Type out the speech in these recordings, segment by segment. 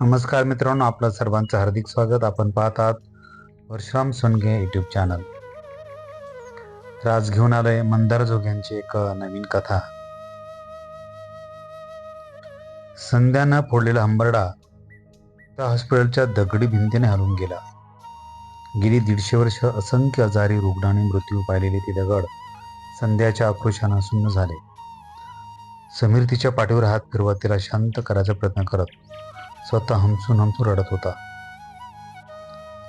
नमस्कार मित्रांनो आपलं सर्वांचं हार्दिक स्वागत. आपण पाहत आहात परशुराम सोनगे यूट्यूब चॅनल तर आज घेऊन आलोय मंदार जोग्यांची एक नवीन कथा. संध्यानं फोडलेला हंबरडा त्या हॉस्पिटलच्या दगडी भिंतीने हलून गेला. गेली दीडशे वर्ष असंख्य आजारी रुग्णांनी मृत्यू पाहिलेले ते दगड संध्याच्या आक्रोशानं सुन्न झाले. समीर तिच्या पाठीवर हात फिरवत तिला शांत करायचा प्रयत्न करत स्वतः हमसून हमसून रडत होता.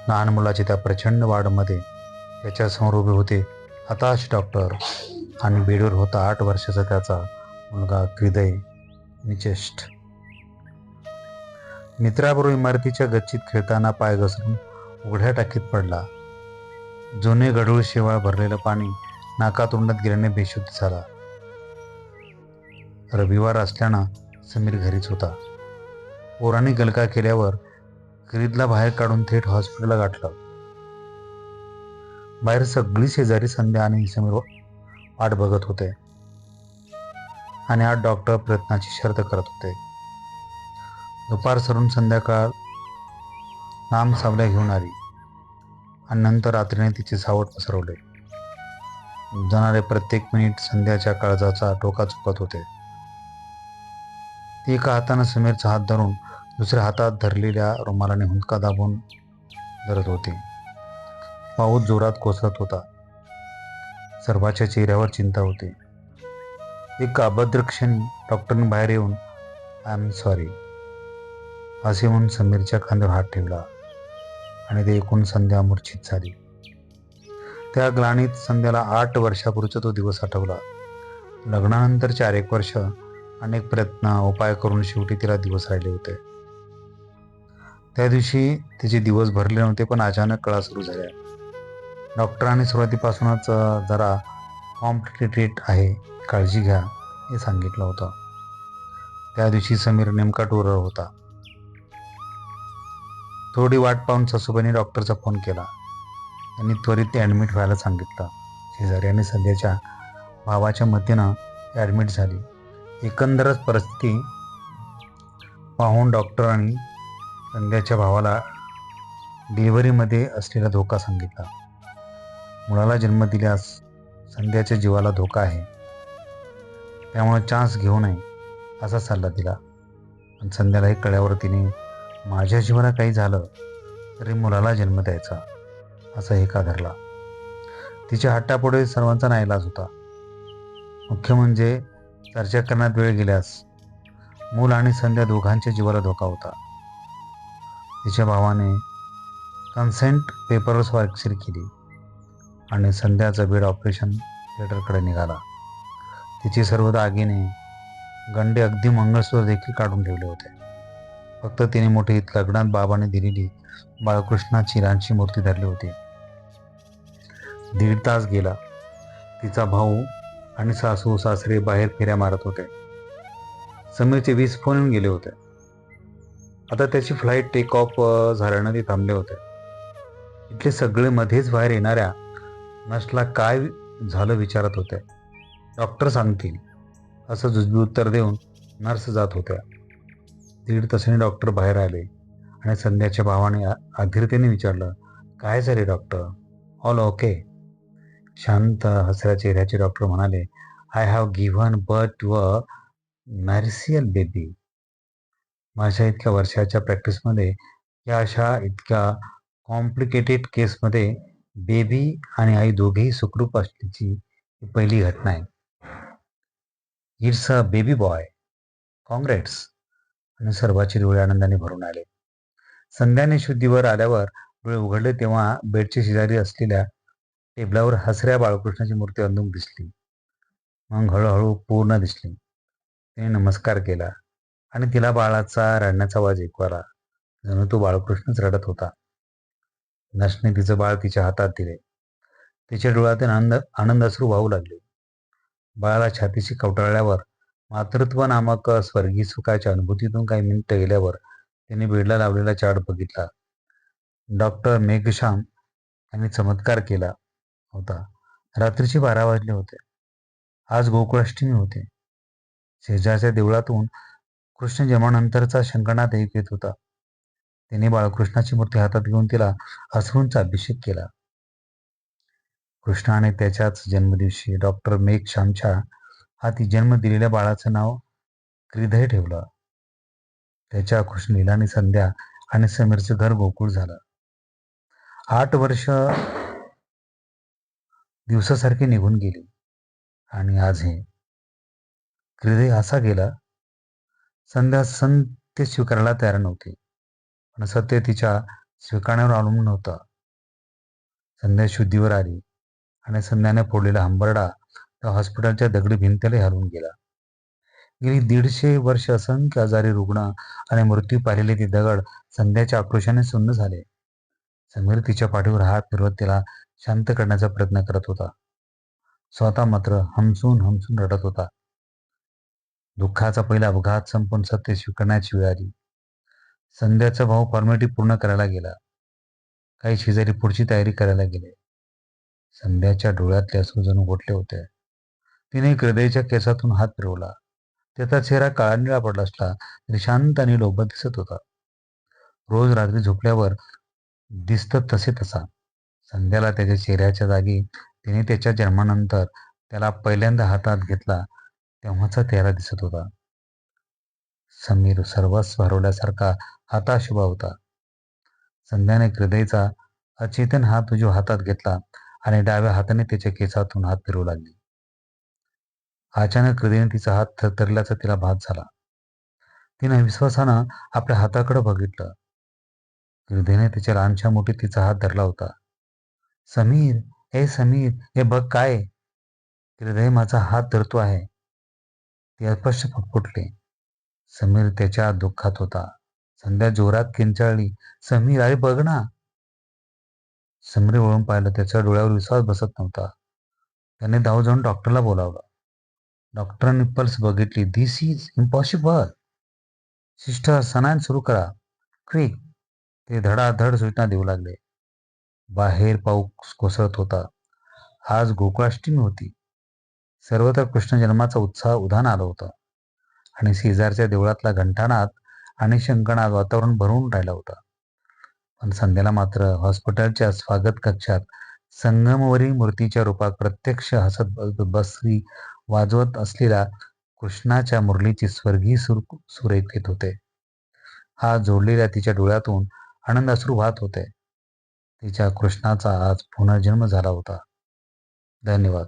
लहान मुलाची त्या प्रचंड वाढमध्ये त्याच्यासमोर उभे होते हताश डॉक्टर आणि बेडवर होता आठ वर्षाचा त्याचा मुलगा हृदय निचेष्ट. मित्राबरोबर इमारतीच्या गच्चीत खेळताना पाय घसरून उघड्या टाकीत पडला. जुने गढूळ शेवाळ भरलेलं पाणी नाकातोंडात गेल्याने बेशुद्ध झाला. रविवार असल्यानं समीर घरीच होता. पोरांनी गलका केल्यावर खरीदला बाहेर काढून थेट हॉस्पिटलला गाठलं. बाहेर सगळी शेजारी संध्या आणि समीर वाट बघत होते. आणि आठ डॉक्टर प्रयत्नाची शर्त करत होते. दुपार सरून संध्याकाळ लांब सावल्या घेऊन आली आणि नंतर रात्रीने तिचे सावट पसरवले. जाणारे प्रत्येक मिनिट संध्याच्या काळजाचा टोका चुकत होते. ती एका हातानं समीरचा हात धरून दुसऱ्या हातात धरलेल्या रुमालाने हुंदका दाबून धरत होती. पाऊस जोरात कोसळत होता. सर्वाच्या चेहऱ्यावर चिंता होती. एक अभद्र क्षणी डॉक्टरने बाहेर येऊन आय एम सॉरी असे म्हणून समीरच्या खांद्यावर हात ठेवला आणि ते एकूण संध्या मूर्छित झाली. त्या ग्लानीत संध्याला आठ वर्षापूर्वीचा तो दिवस आठवला. लग्नानंतर चार एक वर्ष अनेक प्रयत्न उपाय करून शेवटी तिला दिवस राहिले होते. त्या दिवशी तिचे दिवस भरले नव्हते पण अचानक कळा सुरू झाल्या. डॉक्टरांनी सुरुवातीपासूनच जरा कॉम्प्लिकेटेड आहे काळजी घ्या हे सांगितलं होतं. त्या दिवशी समीर नेमका टोरर होता. थोडी वाट पाहून सासूबाईंनी डॉक्टरचा फोन केला. त्यांनी त्वरित ॲडमिट व्हायला सांगितलं. शेजारी आणि सध्याच्या भावाच्या मतीनं ॲडमिट झाली. एकंदरच परिस्थिती पाहून डॉक्टरांनी संध्याच्या भावाला डिलिव्हरीमध्ये असलेला धोका सांगितला. मुलाला जन्म दिल्यास संध्याच्या जीवाला धोका आहे. त्यामुळे चान्स घेऊ नये असा सल्ला दिला. पण संध्यालाही कळ्यावर तिने माझ्या जीवाला काही झालं तरी मुलाला जन्म द्यायचा असा एका धरला. तिच्या हट्टापुढे सर्वांचा नाईलाज होता. मुख्य म्हणजे चर्चा करण्यात वेळ गेल्यास मूल आणि संध्या दोघांच्या जीवाला धोका होता. तिच्या भावाने कन्सेंट पेपरवर स्वाक्षरी केली आणि संध्याचा बेड ऑपरेशन थिएटरकडे निघाला. तिचे सर्व दागिने गंडे अगदी मंगळसूत्र देखील काढून ठेवले होते. फक्त तिने मोठे लग्नात बाबाने दिलेली बाळकृष्णाची रांची मूर्ती धरली होती. दीड तास गेला. तिचा भाऊ आणि सासू सासरे बाहेर फेऱ्या मारत होते. समीरचे वीस फोन गेले होते. आता त्याची फ्लाईट टेक ऑफ झाल्यानं ते थांबले होते. इथले सगळे मध्येच बाहेर येणाऱ्या नर्सला काय झालं विचारत होते. डॉक्टर सांगतील असं जुजबी उत्तर देऊन नर्स जात होत्या. दीड तासाने डॉक्टर बाहेर आले आणि संध्याच्या भावाने अधीरतेने आधीरतेने विचारलं काय झाले डॉक्टर ऑल ओके शांत हसऱ्या चेहऱ्याचे डॉक्टर म्हणाले I have given birth to a miraculous baby माझ्या इतक्या वर्षाच्या प्रॅक्टिसमध्ये या अशा इतक्या कॉम्प्लिकेटेड केसमध्ये बेबी आणि आई दोघेही सुखरूप असल्याची ही पहिली घटना आहे. It's a baby boy congrats आणि सर्वाचे डोळे आनंदाने भरून आले. संध्याने शुद्धीवर आल्यावर डोळे उघडले तेव्हा बेडच्या शेजारी असलेल्या टेबलावर हसऱ्या बाळकृष्णाची मूर्ती अंदूक दिसली. मग हळूहळू पूर्ण दिसली. त्याने नमस्कार केला. आणि तिला बाळाचा रडण्याचा आवाज ऐकवाला जणू तो बाळकृष्णच रडत होता. नशने तिचं बाळ तिच्या हातात दिले. तिच्या डोळ्यातून आनंद आनंद वाहू लागले. बाळाला छातीशी कवटाळल्यावर मातृत्व नामक स्वर्गीय सुखाच्या अनुभूतीतून काही मिनिटं गेल्यावर त्यांनी बेडला लावलेला चार्ट बघितला. डॉक्टर मेघश्याम यांनी चमत्कार केला होता. रात्रीचे बारा वाजले होते. आज गोकुळाष्टमी होते. शेजारच्या देवळातून कृष्ण जन्मानंतरचा शंकरनाथ एक येत होता. त्याने बाळकृष्णाची मूर्ती हातात घेऊन तिला अश्रूंचा अभिषेक केला. कृष्णाने त्याच्याच जन्मदिवशी डॉक्टर मेघ श्यामच्या हाती जन्म दिलेल्या बाळाचं नाव क्रिदय ठेवलं. त्याच्या कृष्णलीलाने संध्या आणि समीरचं घर गोकुळ झालं. आठ वर्ष दिवसासारखी निघून गेली. आणि आज हे हृदय असा गेला संध्या सत्य स्वीकारायला तयार नव्हती. पण सत्य तिच्या स्वीकारण्यावर अवलंबून नव्हतं संध्या शुद्धीवर आली आणि संध्याने फोडलेला हंबरडा त्या हॉस्पिटलच्या दगडी भिंतीला हलवून गेला. गेली दीडशे वर्ष असंख्य आजारी रुग्ण आणि मृत्यू पाहिलेले ते दगड संध्याच्या आक्रोशाने सुन्न झाले. समीर तिच्या पाठीवर हात फिरवत तिला शांत करण्याचा प्रयत्न करत होता. स्वतः मात्र हमसून हमसून रडत होता. दुःखाचा पहिला अपघात संपून सत्य स्वीकारण्याची वेळ आली. संध्याचा भाऊ फॉर्मॅलिटी पूर्ण करायला गेला. काही शेजारी पुढची तयारी करायला गेले. संध्याच्या डोळ्यातले असू जणू गोठले होते. तिने हृदयच्या केसातून हात फिरवला. त्याचा चेहरा काळा निळा पडला असला तरी शांत आणि लोभत दिसत होता. रोज रात्री झोपल्यावर दिसत तसे तसा. संध्याला त्याच्या चेहऱ्याच्या जागी तिने त्याच्या जन्मानंतर त्याला पहिल्यांदा हातात घेतला. तेव्हाचा त्याला दिसत होता. समीर सर्वस्व हरवल्यासारखा हाताश उभा होता. संध्याने हृदयचा अचेतन हात उजव हातात घेतला आणि डाव्या हाताने त्याच्या केसातून हात फिरवू लागली. अचानक हृदयने तिचा हात थरथरल्याचा तिला भास झाला. तिनं विश्वासानं आपल्या हाताकडे बघितलं. हृदयने तिच्या लहानच्या मोठी तिचा हात धरला होता. समीर हे समीर हे बघ काय? हृदय माझा हात धरतो आहे. ती अस्पष्ट फुटफुटले समीर त्याच्या दुःखात होता. संध्या जोरात किंचाळली. समीर अरे बघ ना. समीर वळून पाहिलं. त्याच्या डोळ्यावर विश्वास बसत नव्हता. त्याने धाव जाऊन डॉक्टरला बोलावलं. डॉक्टरांनी पल्स बघितली. दिस इज इम्पॉसिबल सिस्टर सनान सुरू करा. क्विक ते धडाधड सूचना देऊ लागले. बाहेर पाऊस कोसळत होता. आज गोकुळाष्टमी होती. सर्वत्र कृष्ण जन्माचा उत्साह उधाण आला होता. आणि शेजारच्या देवळातला घंटानाद आणि शंकनाद वातावरण भरून राहिला होता. पण संध्याला मात्र हॉस्पिटलच्या स्वागत कक्षात संगमवरी मूर्तीच्या रूपात प्रत्यक्ष हसत बसरी वाजवत असलेला कृष्णाच्या मुरलीची स्वर्गीय सुर सुर येत होते. हा जोडलेल्या तिच्या डोळ्यातून आनंद अश्रू वाहत होते. तिच्या कृष्णाचा आज पुनर्जन्म झाला होता. धन्यवाद.